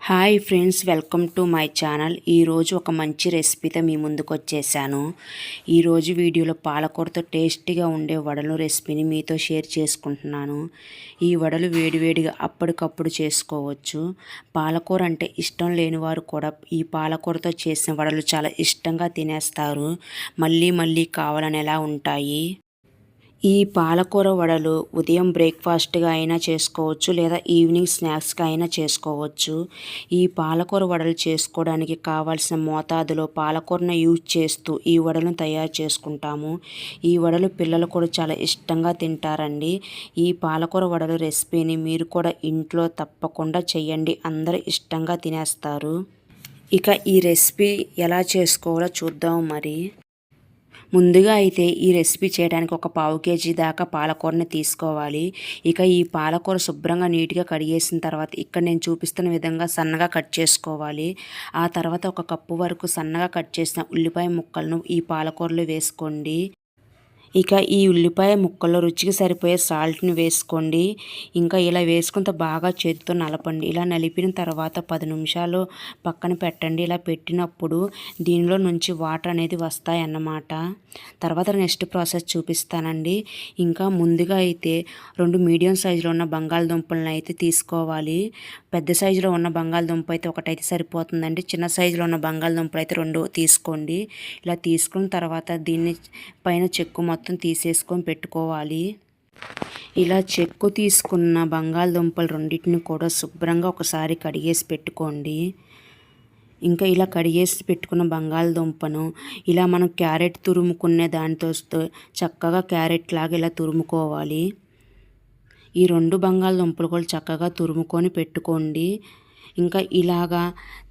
Hi friends welcome to my channel. ఈరోజు ఒక మంచి రెసిపీతో మీ ముందుకు వచ్చేసాను. ఈరోజు వీడియోలో పాలకూరతో టేస్టీగా ఉండే వడలు రెసిపీని మీతో షేర్ చేసుకుంటున్నాను. ఈ వడలు వేడివేడిగా అప్పటికప్పుడు చేసుకోవచ్చు. పాలకూర అంటే ఇష్టం లేని వారు కూడా ఈ పాలకూరతో చేసిన వడలు చాలా ఇష్టంగా తినేస్తారు. మళ్ళీ మళ్ళీ కావాలని ఎలా ఉంటాయి? ఈ పాలకూర వడలు ఉదయం బ్రేక్ఫాస్ట్గా అయినా చేసుకోవచ్చు లేదా ఈవినింగ్ స్నాక్స్గా అయినా చేసుకోవచ్చు. ఈ పాలకూర వడలు చేసుకోవడానికి కావాల్సిన మోతాదులో పాలకూరను యూజ్ చేస్తూ ఈ వడలను తయారు చేసుకుంటాము. ఈ వడలు పిల్లలు కూడా చాలా ఇష్టంగా తింటారండి. ఈ పాలకూర వడలు రెసిపీని మీరు కూడా ఇంట్లో తప్పకుండా చేయండి అందరూ ఇష్టంగా తినేస్తారు. ఇక ఈ రెసిపీ ఎలా చేసుకోవాలో చూద్దాం మరి. ముందుగా అయితే ఈ రెసిపీ చేయడానికి ఒక పావు కేజీ దాకా పాలకూరని తీసుకోవాలి. ఇక ఈ పాలకూర శుభ్రంగా నీట్గా కడిగేసిన తర్వాత ఇక్కడ నేను చూపిస్తున్న విధంగా సన్నగా కట్ చేసుకోవాలి. ఆ తర్వాత ఒక కప్పు వరకు సన్నగా కట్ చేసిన ఉల్లిపాయ ముక్కలను ఈ పాలకూరలో వేసుకోండి. ఇక ఈ ఉల్లిపాయ ముక్కల్లో రుచికి సరిపోయే సాల్ట్ని వేసుకోండి. ఇంకా ఇలా వేసుకుంటే బాగా చేతితో నలపండి. ఇలా నలిపిన తర్వాత పది నిమిషాలు పక్కన పెట్టండి. ఇలా పెట్టినప్పుడు దీనిలో నుంచి వాటర్ అనేది వస్తాయన్నమాట. తర్వాత నెక్స్ట్ ప్రాసెస్ చూపిస్తానండి. ఇంకా ముందుగా అయితే రెండు మీడియం సైజులో ఉన్న బంగాళదుంపలను అయితే తీసుకోవాలి. పెద్ద సైజులో ఉన్న బంగాళదుంప అయితే ఒకటైతే సరిపోతుందండి. చిన్న సైజులో ఉన్న బంగాళదుంపలు అయితే రెండు తీసుకోండి. ఇలా తీసుకున్న తర్వాత దీన్ని పైన చెక్కు మొత్తం మొత్తం తీసేసుకొని పెట్టుకోవాలి. ఇలా చెక్కు తీసుకున్న బంగాళదుంపలు రెండింటిని కూడా శుభ్రంగా ఒకసారి కడిగేసి పెట్టుకోండి. ఇంకా ఇలా కడిగేసి పెట్టుకున్న బంగాళదుంపను ఇలా మనం క్యారెట్ తురుముకునే దానితో చక్కగా క్యారెట్ లాగా ఇలా తురుముకోవాలి. ఈ రెండు బంగాళదుంపలు కూడా చక్కగా తురుముకొని పెట్టుకోండి. ఇంకా ఇలాగా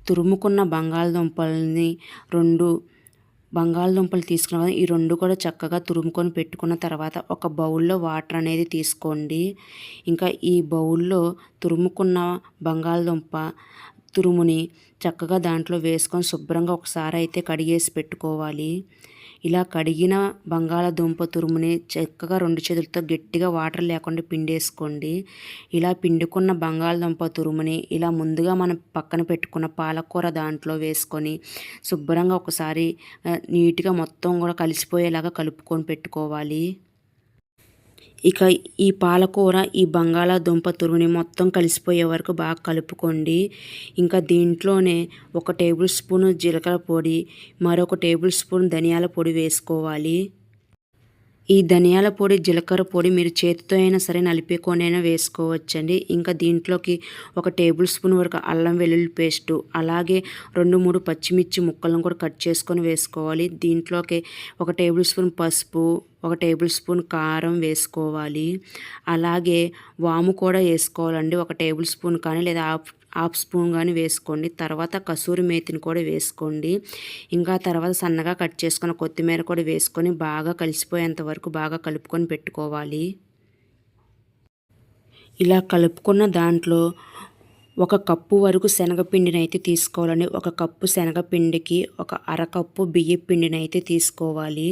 తురుముకున్న బంగాళదుంపల్ని రెండు బంగాళదుంపలు తీసుకున్న ఈ రెండు కూడా చక్కగా తురుముకొని పెట్టుకున్న తర్వాత ఒక బౌల్లో వాటర్ అనేది తీసుకోండి. ఇంకా ఈ బౌల్లో తురుముకున్న బంగాళదుంప తురుముని చక్కగా దాంట్లో వేసుకొని శుభ్రంగా ఒకసారి అయితే కడిగేసి పెట్టుకోవాలి. ఇలా కడిగిన బంగాళదుంప తురుముని చక్కగా రెండు చేతులతో గట్టిగా వాటర్ లేకుండా పిండేసుకోండి. ఇలా పిండుకున్న బంగాళదుంప తురుముని ఇలా ముందుగా మనం పక్కన పెట్టుకున్న పాలకూర దాంట్లో వేసుకొని శుభ్రంగా ఒకసారి నీట్గా మొత్తం కూడా కలిసిపోయేలాగా కలుపుకొని పెట్టుకోవాలి. ఇక ఈ పాలకూర ఈ బంగాళాదుంప తురుని మొత్తం కలిసిపోయే వరకు బాగా కలుపుకోండి. ఇంకా దీంట్లోనే ఒక టేబుల్ స్పూన్ జీలకర్ర పొడి మరొక టేబుల్ స్పూన్ ధనియాల పొడి వేసుకోవాలి. ఈ ధనియాల పొడి జీలకర్ర పొడి మీరు చేతితో అయినా సరే నలిపేకొనైనా వేసుకోవచ్చండి. ఇంకా దీంట్లోకి ఒక టేబుల్ స్పూన్ వరకు అల్లం వెల్లుల్లి పేస్టు అలాగే రెండు మూడు పచ్చిమిర్చి ముక్కలను కూడా కట్ చేసుకొని వేసుకోవాలి. దీంట్లోకి ఒక టేబుల్ స్పూన్ పసుపు ఒక టేబుల్ స్పూన్ కారం వేసుకోవాలి. అలాగే వాము కూడా వేసుకోవాలండి ఒక టేబుల్ స్పూన్ కానీ లేదా హాఫ్ హాఫ్ స్పూన్ కానీ వేసుకోండి. తర్వాత కసూరి మేతిని కూడా వేసుకోండి. ఇంకా తర్వాత సన్నగా కట్ చేసుకున్న కొత్తిమీర కూడా వేసుకొని బాగా కలిసిపోయేంత వరకు బాగా కలుపుకొని పెట్టుకోవాలి. ఇలా కలుపుకున్న దాంట్లో ఒక కప్పు వరకు శనగపిండిని అయితే తీసుకోవాలని ఒక కప్పు శనగపిండికి ఒక అరకప్పు బియ్యపిండిని అయితే తీసుకోవాలి.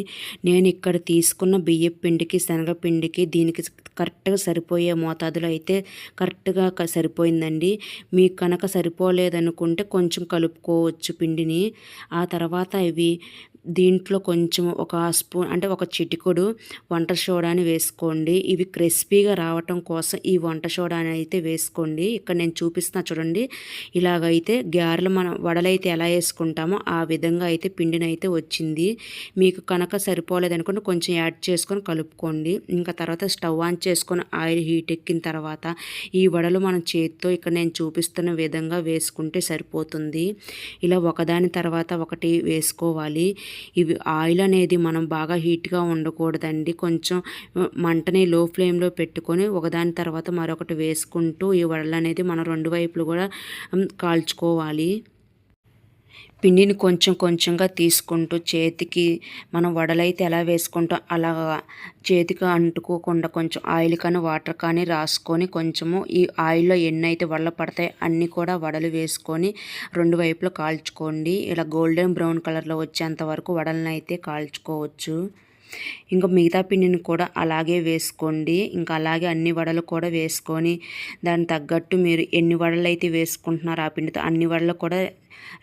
నేను ఇక్కడ తీసుకున్న బియ్యపిండికి శనగపిండికి దీనికి కరెక్ట్గా సరిపోయే మోతాదులో అయితే కరెక్ట్గా సరిపోయిందండి. మీకు కనుక సరిపోలేదనుకుంటే కొంచెం కలుపుకోవచ్చు పిండిని. ఆ తర్వాత ఇవి దీంట్లో కొంచెం ఒక స్పూన్ అంటే ఒక చిటికుడు వంట సోడాని వేసుకోండి. ఇవి క్రిస్పీగా రావటం కోసం ఈ వంట సోడాని అయితే వేసుకోండి. ఇక్కడ నేను చూపిస్తున్నా చూడండి. ఇలాగైతే గారెలు మనం వడలైతే ఎలా వేసుకుంటామో ఆ విధంగా అయితే పిండినైతే వచ్చింది. మీకు కనుక సరిపోలేదనుకుంటే కొంచెం యాడ్ చేసుకొని కలుపుకోండి. ఇంకా తర్వాత స్టవ్ ఆన్ చేసుకొని ఆయిల్ హీట్ ఎక్కిన తర్వాత ఈ వడలు మనం చేతితో ఇక్కడ నేను చూపిస్తున్న విధంగా వేసుకుంటే సరిపోతుంది. ఇలా ఒకదాని తర్వాత ఒకటి వేసుకోవాలి. ఇవి ఆయిల్ అనేది మనం బాగా హీట్గా ఉండకూడదండి. కొంచెం మంటని లో ఫ్లేమ్లో పెట్టుకొని ఒకదాని తర్వాత మరొకటి వేసుకుంటూ ఈ వడలు అనేది మనం రెండు వైపులు కూడా కాల్చుకోవాలి. పిండిని కొంచెం కొంచెంగా తీసుకుంటూ చేతికి మనం వడలైతే ఎలా వేసుకుంటాం అలాగా చేతికి అంటుకోకుండా కొంచెం ఆయిల్ కానీ వాటర్ కానీ రాసుకొని కొంచెము ఈ ఆయిల్లో ఎన్ని అయితే వడలు పడతాయి అన్నీ కూడా వడలు వేసుకొని రెండు వైపులు కాల్చుకోండి. ఇలా గోల్డెన్ బ్రౌన్ కలర్లో వచ్చేంత వరకు వడలను అయితే కాల్చుకోవచ్చు. ఇంకా మిగతా పిండిని కూడా అలాగే వేసుకోండి. ఇంకా అలాగే అన్ని వడలు కూడా వేసుకొని దానికి తగ్గట్టు మీరు ఎన్ని వడలు అయితే వేసుకుంటున్నారో ఆ పిండితో అన్ని వడలు కూడా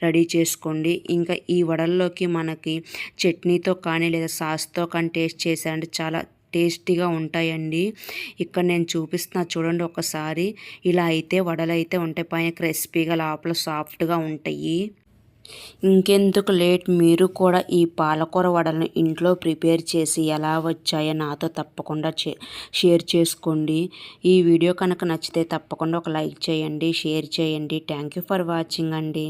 రెడీ చేసుకోండి. ఇంకా ఈ వడల్లోకి మనకి చట్నీతో కానీ లేదా సాస్తో కానీ టేస్ట్ చేసారంటే చాలా టేస్టీగా ఉంటాయండి. ఇక్కడ నేను చూపిస్తున్నా చూడండి ఒకసారి. ఇలా అయితే వడలు అయితే ఉంటాయి. పైన క్రిస్పీగా లోపల సాఫ్ట్గా ఉంటాయి. ఇంకెందుకు లేట్? మీరు కూడా ఈ పాలకూర వడలను ఇంట్లో ప్రిపేర్ చేసి ఎలా వచ్చాయో నాతో తప్పకుండా షేర్ చేసుకోండి. ఈ వీడియో కనుక నచ్చితే తప్పకుండా ఒక లైక్ చేయండి షేర్ చేయండి. థ్యాంక్ యూ ఫర్ వాచింగ్ అండి.